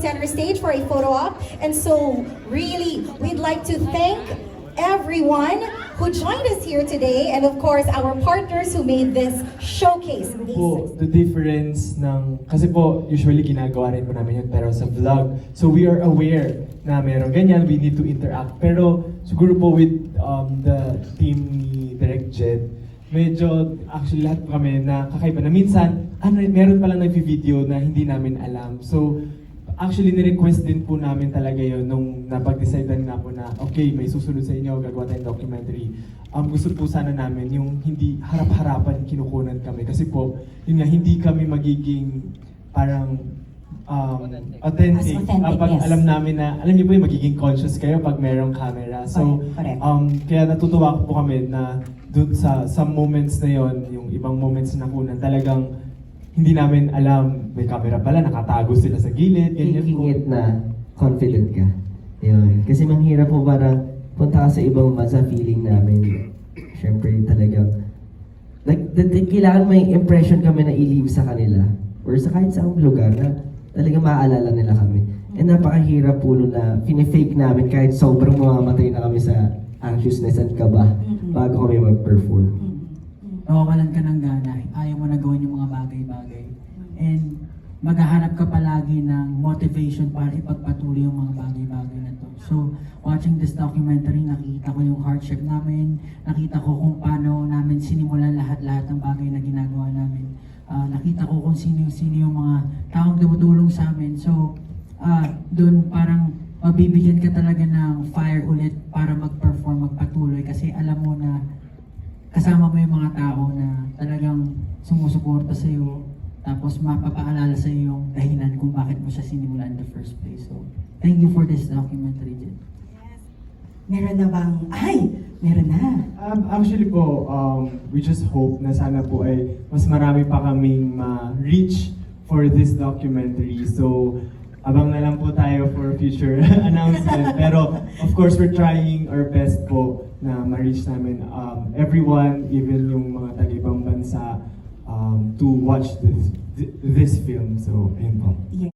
center stage for a photo op. And so, really, we'd like to thank everyone who joined us here today, and of course, our partners who made this showcase. po, the difference ng, kasi po, usually ginagawa rin po namin yun, pero sa vlog. So we are aware na meron ganyan, we need to interact. Pero siguro po with um, the team ni Direct Jed, medyo actually lahat kami na kakaiba na minsan, ano, meron palang nag-video na hindi namin alam. So Actually, ni-request din po namin talaga yon nung napag-decidean nga po na, okay, may susunod sa inyo, gagawa tayong documentary. Um, gusto po sana namin yung hindi harap-harapan kinukunan kami. Kasi po, yun nga, hindi kami magiging parang um, authentic. As authentic, Kapag yes. alam namin na, alam niyo po yung magiging conscious kayo pag merong camera. So, correct. um, kaya natutuwa po kami na dun sa, sa moments na yon yung ibang moments na kunan, talagang hindi namin alam, may camera pala, nakatago sila sa gilid, ganyan Taking po. it na confident ka. Yun. Kasi manghirap po parang punta ka sa ibang bansa, feeling namin, syempre talagang, like, the, the, kailangan may impression kami na i-leave sa kanila or sa kahit saang lugar na talagang maaalala nila kami. And napakahirap po nun na fini-fake namin kahit sobrang mamamatay na kami sa anxiousness at kaba Mm-mm. bago kami mag-perform. Mm. Nawawalan ka ng gana, ayaw mo na gawin yung mga bagay-bagay. And maghahanap ka palagi ng motivation para ipagpatuloy yung mga bagay-bagay na to. So, watching this documentary, nakita ko yung hardship namin, nakita ko kung paano namin sinimulan lahat-lahat ng bagay na ginagawa namin. Ah, nakita ko kung sino-sino yung mga taong dumudulong sa amin. So, ah doon parang mabibigyan ka talaga ng fire ulit para mag-perform, magpatuloy kasi alam mo na kasama mo yung mga tao na talagang sumusuporta sa iyo tapos mapapaalala sa iyo yung dahilan kung bakit mo siya sinimulan in the first place. So, thank you for this documentary, Jen. Meron na bang, ay, meron na. Um, actually po, um, we just hope na sana po ay mas marami pa kaming ma-reach for this documentary. So, abang na lang po tayo for future announcement. Pero, of course, we're trying our best po na ma-reach namin um, everyone, even yung mga taga-ibang bansa, um, to watch this, this film. So, ayun po. Yeah.